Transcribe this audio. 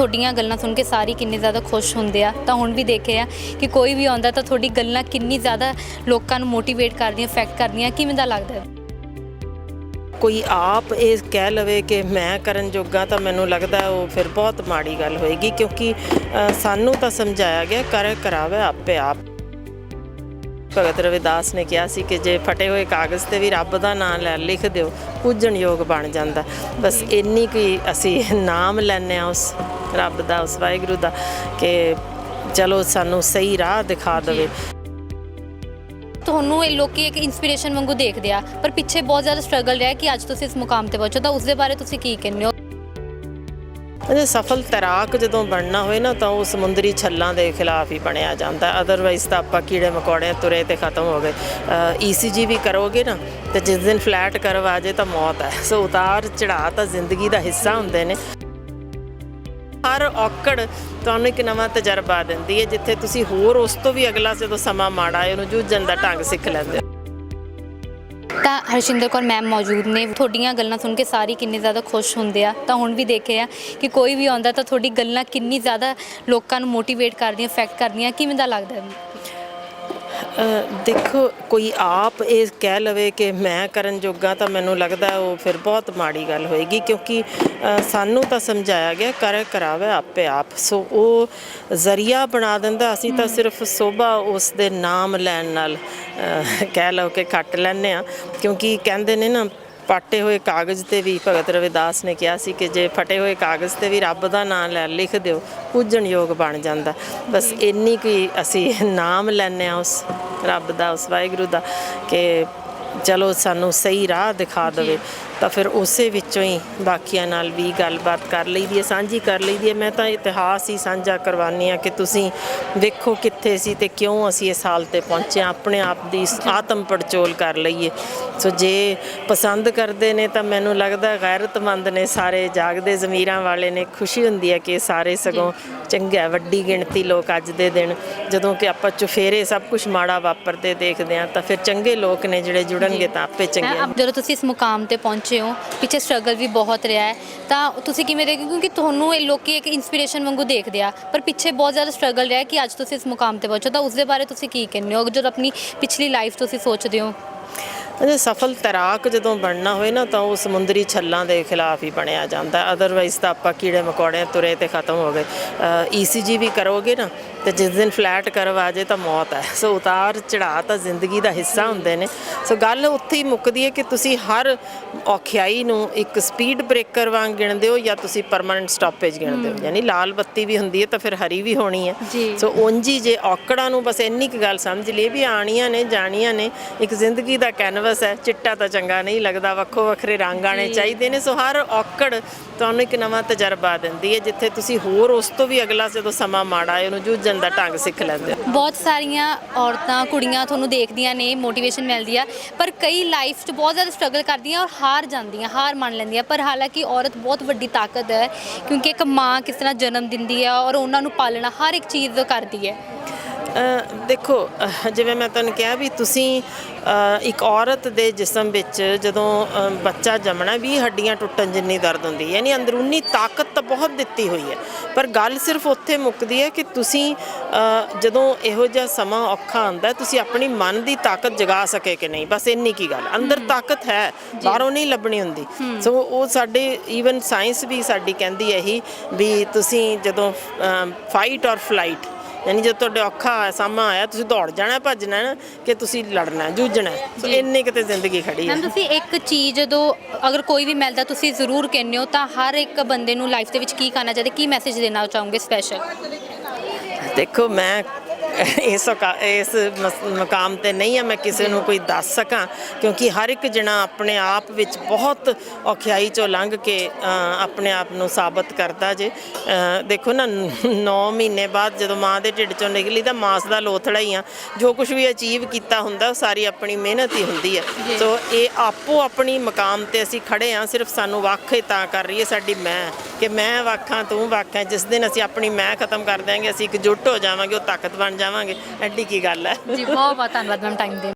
ਤੁਹਾਡੀਆਂ ਗੱਲਾਂ ਸੁਣ ਕੇ ਸਾਰੀ ਕਿੰਨੇ ਜ਼ਿਆਦਾ ਖੁਸ਼ ਹੁੰਦੇ ਆ। ਤਾਂ ਹੁਣ ਵੀ ਦੇਖੇ ਆ ਕਿ ਕੋਈ ਵੀ ਆਉਂਦਾ ਤਾਂ ਤੁਹਾਡੀ ਗੱਲਾਂ ਕਿੰਨੀ ਜ਼ਿਆਦਾ ਲੋਕਾਂ ਨੂੰ ਮੋਟੀਵੇਟ ਕਰਦੀਆਂ ਇਫੈਕਟ ਕਰਦੀਆਂ ਕਿਵੇਂ ਦਾ ਲੱਗਦਾ ਕੋਈ ਆਪ ਇਹ ਕਹਿ ਲਵੇ ਕਿ ਮੈਂ ਕਰਨ ਜੋਗਾ ਤਾਂ ਮੈਨੂੰ ਲੱਗਦਾ ਉਹ ਫਿਰ ਬਹੁਤ ਮਾੜੀ ਗੱਲ ਹੋਏਗੀ ਕਿਉਂਕਿ ਸਾਨੂੰ ਤਾਂ ਸਮਝਾਇਆ ਗਿਆ ਕਰ ਕਰਾਵੇ ਆਪੇ ਆਪ। ਭਗਤ ਰਵਿਦਾਸ ਨੇ ਕਿਹਾ ਸੀ ਕਿ ਜੇ ਫਟੇ ਹੋਏ ਕਾਗਜ਼ ਤੇ ਵੀ ਰੱਬ ਦਾ ਨਾਮ ਲੈ ਲਿਖ ਦਿਓ ਪੂਜਣ ਯੋਗ ਬਣ ਜਾਂਦਾ। ਬਸ ਇੰਨੀ ਕੋਈ ਅਸੀਂ ਨਾਮ ਲੈਂਦੇ ਆ ਉਸ ਰੱਬ ਦਾ ਉਸ ਵਾਹਿਗੁਰੂ ਦਾ ਕਿ ਚਲੋ ਸਾਨੂੰ ਸਹੀ ਰਾਹ ਦਿਖਾ ਦੇਵੇ। ਤੁਹਾਨੂੰ ਇਹ ਲੋਕੀ ਇੱਕ ਇਨਸਪੀਰੇਸ਼ਨ ਵਾਂਗੂ ਦੇਖਦੇ ਆ ਪਰ ਪਿੱਛੇ ਬਹੁਤ ਜ਼ਿਆਦਾ ਸਟਰਗਲ ਰਿਹਾ ਕਿ ਅੱਜ ਤੁਸੀਂ ਇਸ ਮੁਕਾਮ ਤੇ ਪਹੁੰਚੋ ਤਾਂ ਉਸ ਦੇ ਬਾਰੇ ਤੁਸੀਂ ਕੀ ਕਹਿੰਦੇ ਹੋ? ਅਜੇ ਸਫਲ ਤੈਰਾਕ ਜਦੋਂ ਬਣਨਾ ਹੋਏ ਨਾ ਤਾਂ ਉਹ ਸਮੁੰਦਰੀ ਛੱਲਾਂ ਦੇ ਖਿਲਾਫ ਹੀ ਬਣਿਆ ਜਾਂਦਾ। ਅਦਰਵਾਈਜ਼ ਤਾਂ ਆਪਾਂ ਕੀੜੇ ਮਕੌੜੇ ਤੁਰੇ ਤੇ ਖਤਮ ਹੋ ਗਏ। ਈਸੀਜੀ ਵੀ ਕਰੋਗੇ ਨਾ ਤੇ ਜਿਸ ਦਿਨ ਫਲੈਟ ਕਰਵ ਜੇ ਤਾਂ ਮੌਤ ਹੈ। ਸੋ ਉਤਾਰ ਚੜਾ ਤਾਂ ਜ਼ਿੰਦਗੀ ਦਾ ਹਿੱਸਾ ਹੁੰਦੇ ਨੇ। ਹਰ ਔਕੜ ਤੁਹਾਨੂੰ ਇੱਕ ਨਵਾਂ ਤਜਰਬਾ ਦਿੰਦੀ ਹੈ, ਜਿੱਥੇ ਤੁਸੀਂ ਹੋਰ ਉਸ ਤੋਂ ਵੀ ਅਗਲਾ ਜਦੋਂ ਸਮਾਂ ਮਾੜਾ ਹੈ ਉਹਨੂੰ ਜੂਝਣ ਦਾ ਢੰਗ ਸਿੱਖ ਲੈਂਦੇ ਹੋ। ਤਾਂ ਹਰਸ਼ਿੰਦਰ ਕੌਰ ਮੈਮ ਮੌਜੂਦ ਨੇ। ਤੁਹਾਡੀਆਂ ਗੱਲਾਂ ਸੁਣ ਕੇ ਸਾਰੇ ਕਿੰਨੇ ਜ਼ਿਆਦਾ ਖੁਸ਼ ਹੁੰਦੇ ਆ। ਤਾਂ ਹੁਣ ਵੀ ਦੇਖੇ ਆ ਕਿ ਕੋਈ ਵੀ ਆਉਂਦਾ ਤਾਂ ਤੁਹਾਡੀ ਗੱਲਾਂ ਕਿੰਨੀ ਜ਼ਿਆਦਾ ਲੋਕਾਂ ਨੂੰ ਮੋਟੀਵੇਟ ਕਰਦੀਆਂ ਇਫੈਕਟ ਕਰਦੀਆਂ। ਕਿਵੇਂ ਦਾ ਲੱਗਦਾ ਹੈ? ਦੇਖੋ, ਕੋਈ ਆਪ ਇਹ ਕਹਿ ਲਵੇ ਕਿ ਮੈਂ ਕਰਨ ਜੋਗਾ ਤਾਂ ਮੈਨੂੰ ਲੱਗਦਾ ਉਹ ਫਿਰ ਬਹੁਤ ਮਾੜੀ ਗੱਲ ਹੋਏਗੀ, ਕਿਉਂਕਿ ਸਾਨੂੰ ਤਾਂ ਸਮਝਾਇਆ ਗਿਆ, ਕਰ ਕਰਾਵੇ ਆਪੇ ਆਪ। ਸੋ ਉਹ ਜ਼ਰੀਆ ਬਣਾ ਦਿੰਦਾ, ਅਸੀਂ ਤਾਂ ਸਿਰਫ ਸੋਭਾ ਉਸ ਦੇ ਨਾਮ ਲੈਣ ਨਾਲ ਕਹਿ ਲਓ ਕਿ ਕੱਟ ਲੈਂਦੇ ਆ ਕਿਉਂਕਿ ਕਹਿੰਦੇ ਨੇ ਨਾ ਪਾਟੇ ਹੋਏ ਕਾਗਜ਼ ਤੇ ਵੀ ਭਗਤ ਰਵਿਦਾਸ ਨੇ ਕਿਹਾ ਸੀ ਕਿ ਜੇ ਫਟੇ ਹੋਏ ਕਾਗਜ਼ ਤੇ ਵੀ ਰੱਬ ਦਾ ਨਾਮ ਲੈ ਲਿਖ ਦਿਓ ਪੂਜਣ ਯੋਗ ਬਣ ਜਾਂਦਾ। ਬਸ ਇੰਨੀ ਕੋਈ ਅਸੀਂ ਨਾਮ ਲੈਂਦੇ ਆ ਉਸ ਰੱਬ ਦਾ ਉਸ ਵਾਹਿਗੁਰੂ ਦਾ ਕਿ ਚਲੋ ਸਾਨੂੰ ਸਹੀ ਰਾਹ ਦਿਖਾ ਦੇਵੇ। ਤਾਂ ਫਿਰ ਉਸੇ ਵਿੱਚੋਂ ਹੀ ਬਾਕੀਆਂ ਨਾਲ ਵੀ ਗੱਲਬਾਤ ਕਰ ਲਈਦੀ ਹੈ ਸਾਂਝੀ ਕਰ ਲਈਦੀ ਹੈ। ਮੈਂ ਤਾਂ ਇਤਿਹਾਸ ਹੀ ਸਾਂਝਾ ਕਰਵਾਨੀ ਆ ਕਿ ਤੁਸੀਂ ਵੇਖੋ ਕਿੱਥੇ ਸੀ ਤੇ ਕਿਉਂ ਅਸੀਂ ਇਸ ਹਾਲ ਤੇ ਪਹੁੰਚੇ। ਆਪਣੇ ਆਪ ਦੀ ਆਤਮ ਪੜਚੋਲ ਕਰ ਲਈਏ। ਸੋ ਜੇ ਪਸੰਦ ਕਰਦੇ ਨੇ ਤਾਂ ਮੈਨੂੰ ਲੱਗਦਾ ਗੈਰਤਮੰਦ ਨੇ ਸਾਰੇ ਜਾਗਦੇ ਜ਼ਮੀਰਾਂ ਵਾਲੇ ਨੇ ਖੁਸ਼ੀ ਹੁੰਦੀ ਹੈ ਕਿ ਸਾਰੇ ਸਗੋਂ ਚੰਗਾ ਵੱਡੀ ਗਿਣਤੀ ਲੋਕ ਅੱਜ ਦੇ ਦਿਨ ਜਦੋਂ ਕਿ ਆਪਾਂ ਚੁਫੇਰੇ ਸਭ ਕੁਝ ਮਾੜਾ ਵਾਪਰਦੇ ਦੇਖਦੇ ਆ ਤਾਂ ਫਿਰ ਚੰਗੇ ਲੋਕ ਨੇ ਜਿਹੜੇ ਜੁੜਨਗੇ ਤਾਂ ਆਪੇ ਚੰਗੇ ਜਦੋਂ ਤੁਸੀਂ ਇਸ ਮੁਕਾਮ ਤੇ ਪਹੁੰਚੇ ਹੋ, ਪਿੱਛੇ ਸਟਰਗਲ ਵੀ ਬਹੁਤ ਰਿਹਾ ਹੈ। ਤਾਂ ਤੁਸੀਂ ਕਿਵੇਂ ਦੇਖਦੇ ਹੋ? ਕਿਉਂਕਿ ਤੁਹਾਨੂੰ ਇਹ ਲੋਕੀ ਇੱਕ ਇਨਸਪੀਰੇਸ਼ਨ ਵਾਂਗੂ ਦੇਖਦੇ ਆ, ਪਰ ਪਿੱਛੇ ਬਹੁਤ ਜ਼ਿਆਦਾ ਸਟਰਗਲ ਰਿਹਾ ਕਿ ਅੱਜ ਤੁਸੀਂ ਇਸ ਮੁਕਾਮ ਤੇ ਪਹੁੰਚੋ। ਤਾਂ ਉਸ ਦੇ ਬਾਰੇ ਤੁਸੀਂ ਕੀ ਕਹਿੰਦੇ ਹੋ? ਜਦੋਂ ਆਪਣੀ ਪਿਛਲੀ ਲਾਈਫ ਤੁਸੀਂ ਸੋਚਦੇ ਹੋ। ਅਜੇ ਸਫਲ ਤੈਰਾਕ ਜਦੋਂ ਬਣਨਾ ਹੋਏ ਨਾ ਤਾਂ ਉਹ ਸਮੁੰਦਰੀ ਛੱਲਾਂ ਦੇ ਖਿਲਾਫ ਹੀ ਬਣਿਆ ਜਾਂਦਾ। ਅਦਰਵਾਈਜ਼ ਤਾਂ ਆਪਾਂ ਕੀੜੇ ਮਕੌੜੇ ਤੁਰੇ ਤੇ ਖਤਮ ਹੋ ਗਏ। ਈਸੀਜੀ ਵੀ ਕਰੋਗੇ ਨਾ ਤੇ ਜਿਸ ਦਿਨ ਫਲੈਟ ਕਰਵ ਆ ਜੇ ਤਾਂ ਮੌਤ ਹੈ। ਸੋ ਉਤਾਰ ਚੜਾ ਤਾਂ ਜ਼ਿੰਦਗੀ ਦਾ ਹਿੱਸਾ ਹੁੰਦੇ ਨੇ। ਸੋ ਗੱਲ ਉੱਥੇ ਹੀ ਮੁੱਕਦੀ ਹੈ ਕਿ ਤੁਸੀਂ ਹਰ ਔਖਿਆਈ ਨੂੰ ਇੱਕ ਸਪੀਡ ਬ੍ਰੇਕਰ ਵਾਂਗ ਗਿਣਦੇ ਹੋ ਜਾਂ ਤੁਸੀਂ ਪਰਮਨੈਂਟ ਸਟਾਪੇਜ ਗਿਣਦੇ ਹੋ। ਯਾਨੀ ਲਾਲ ਬੱਤੀ ਵੀ ਹੁੰਦੀ ਹੈ ਤਾਂ ਫਿਰ ਹਰੀ ਵੀ ਹੋਣੀ ਹੈ। ਸੋ ਉਂਝ ਜੇ ਔਕੜਾਂ ਨੂੰ ਬਸ ਇੰਨੀ ਕੁ ਗੱਲ ਸਮਝ ਲਈ ਵੀ ਆਣੀਆਂ ਨੇ ਜਾਣੀਆਂ ਨੇ ਇੱਕ ਜ਼ਿੰਦਗੀ ਦਾ ਕੈਨਵਸ ਹੈ ਚਿੱਟਾ ਤਾਂ ਚੰਗਾ ਨਹੀਂ ਲੱਗਦਾ ਵੱਖੋ ਵੱਖਰੇ ਰੰਗ ਆਣੇ ਚਾਹੀਦੇ ਨੇ ਸੋ ਹਰ ਔਕੜ ਤੁਹਾਨੂੰ ਇੱਕ ਨਵਾਂ ਤਜਰਬਾ ਦਿੰਦੀ ਹੈ ਜਿੱਥੇ ਤੁਸੀਂ ਹੋਰ ਉਸ ਤੋਂ ਵੀ ਅਗਲਾ ਜਦੋਂ ਸਮਾਂ ਮਾੜਾ ਹੈ ਉਹਨੂੰ ਜੂਝਣ ਦਾ ਢੰਗ ਸਿੱਖ ਲੈਂਦੇ ਹੋ। ਬਹੁਤ ਸਾਰੀਆਂ ਔਰਤਾਂ ਕੁੜੀਆਂ ਤੁਹਾਨੂੰ ਦੇਖਦੀਆਂ ਨੇ ਮੋਟੀਵੇਸ਼ਨ ਮਿਲਦੀ ਆ ਪਰ ਕਈ ਲਾਈਫ 'ਚ ਬਹੁਤ ਜ਼ਿਆਦਾ ਸਟਰਗਲ ਕਰਦੀਆਂ ਔਰ ਹਾਰ ਜਾਂਦੀਆਂ ਹਾਰ ਮੰਨ ਲੈਂਦੀਆਂ ਪਰ ਹਾਲਾਂਕਿ ਔਰਤ ਬਹੁਤ ਵੱਡੀ ਤਾਕਤ ਹੈ ਕਿਉਂਕਿ ਇੱਕ ਮਾਂ ਕਿਸ ਤਰ੍ਹਾਂ ਜਨਮ ਦਿੰਦੀ ਹੈ ਔਰ ਉਹਨਾਂ ਨੂੰ ਪਾਲਣਾ ਹਰ ਇੱਕ ਚੀਜ਼ ਕਰਦੀ ਹੈ। ਦੇਖੋ ਜਿਵੇਂ ਮੈਂ ਤੁਹਾਨੂੰ ਕਿਹਾ ਵੀ ਤੁਸੀਂ ਇੱਕ ਔਰਤ ਦੇ ਜਿਸਮ ਵਿੱਚ ਜਦੋਂ ਬੱਚਾ ਜੰਮਣਾ ਵੀ ਹੱਡੀਆਂ ਟੁੱਟਣ ਜਿੰਨੀ ਦਰਦ ਹੁੰਦੀ ਹੈ ਯਾਨੀ ਅੰਦਰੂਨੀ ਤਾਕਤ ਤਾਂ ਬਹੁਤ ਦਿੱਤੀ ਹੋਈ ਹੈ। ਪਰ ਗੱਲ ਸਿਰਫ ਉੱਥੇ ਮੁੱਕਦੀ ਹੈ ਕਿ ਤੁਸੀਂ ਜਦੋਂ ਇਹੋ ਜਿਹਾ ਸਮਾਂ ਔਖਾ ਆਉਂਦਾ ਤੁਸੀਂ ਆਪਣੀ ਮਨ ਦੀ ਤਾਕਤ ਜਗਾ ਸਕੇ ਕਿ ਨਹੀਂ? ਬਸ ਇੰਨੀ ਕੀ ਗੱਲ। ਅੰਦਰ ਤਾਕਤ ਹੈ ਬਾਹਰੋਂ ਨਹੀਂ ਲੱਭਣੀ ਹੁੰਦੀ। ਸੋ ਉਹ ਸਾਡੇ ਈਵਨ ਸਾਇੰਸ ਵੀ ਸਾਡੀ ਕਹਿੰਦੀ ਹੈ ਇਹੀ ਵੀ ਤੁਸੀਂ ਜਦੋਂ ਫਾਈਟ ਔਰ ਫਲਾਈਟ ਯਾਨੀ ਜਦੋਂ ਤੁਹਾਡੇ ਔਖਾ ਸਮਾਂ ਆਇਆ ਤੁਸੀਂ ਦੌੜ ਜਾਣਾ ਭੱਜਣਾ ਨਾ ਕਿ ਤੁਸੀਂ ਲੜਨਾ ਜੂਝਣਾ। ਸੋ ਇੰਨੀ ਕਿਤੇ ਜ਼ਿੰਦਗੀ ਖੜੀ ਹੈ। ਮੈਮ ਤੁਸੀਂ ਇੱਕ ਚੀਜ਼ ਜਦੋਂ ਅਗਰ ਕੋਈ ਵੀ ਮਿਲਦਾ ਤੁਸੀਂ ਜ਼ਰੂਰ ਕਹਿੰਦੇ ਹੋ ਤਾਂ ਹਰ ਇੱਕ ਬੰਦੇ ਨੂੰ ਲਾਈਫ ਦੇ ਵਿੱਚ ਕੀ ਕਰਨਾ ਚਾਹੀਦਾ ਕੀ ਮੈਸੇਜ ਦੇਣਾ ਚਾਹੋਗੇ ਸਪੈਸ਼ਲ ਦੇਖੋ ਮੈਂ ਇਸ ਇਸ ਮਕਾਮ ਤੇ ਨਹੀਂ ਆ ਮੈਂ ਕਿਸੇ ਨੂੰ ਕੋਈ ਦੱਸ ਸਕਾਂ। ਕਿਉਂਕਿ ਹਰ ਇੱਕ ਜਣਾ ਆਪਣੇ ਆਪ ਵਿੱਚ ਬਹੁਤ ਔਖਿਆਈ ਚੋਂ ਲੰਘ ਕੇ ਆਪਣੇ ਆਪ ਨੂੰ ਸਾਬਤ ਕਰਦਾ ਜੇ। ਦੇਖੋ ਨਾ 9 ਮਹੀਨੇ ਬਾਅਦ ਜਦੋਂ ਮਾਂ ਦੇ ਢਿੱਡ ਚੋਂ ਨਿਕਲੀ ਤਾਂ ਮਾਸ ਦਾ ਲੋਥੜਾ ਹੀ ਆ ਜੋ ਕੁਝ ਵੀ ਅਚੀਵ ਕੀਤਾ ਹੁੰਦਾ ਉਹ ਸਾਰੀ ਆਪਣੀ ਮਿਹਨਤ ਹੀ ਹੁੰਦੀ ਹੈ। ਸੋ ਇਹ ਆਪੋ ਆਪਣੀ ਮਕਾਮ ਤੇ ਅਸੀਂ ਖੜੇ ਆ ਸਿਰਫ ਸਾਨੂੰ ਵੱਖ ਹੀ ਤਾਂ ਕਰ ਰਹੀ ਹੈ ਸਾਡੀ ਮੈਂ। ਕਿ ਮੈਂ ਵੱਖਾਂ ਤੂੰ ਵੱਖ ਜਿਸ ਦਿਨ ਅਸੀਂ ਆਪਣੀ ਮੈਂ ਖਤਮ ਕਰ ਦਿਆਂਗੇ ਅਸੀਂ ਇਕਜੁੱਟ ਹੋ ਜਾਵਾਂਗੇ ਉਹ ਤਾਕਤ ਬਣ ਜਾਵਾਂਗੇ। ਐਡੀ ਕੀ ਗੱਲ ਹੈ। ਜੀ ਬਹੁਤ ਬਹੁਤ ਧੰਨਵਾਦ ਮੈਮ ਟਾਈਮ ਦੇ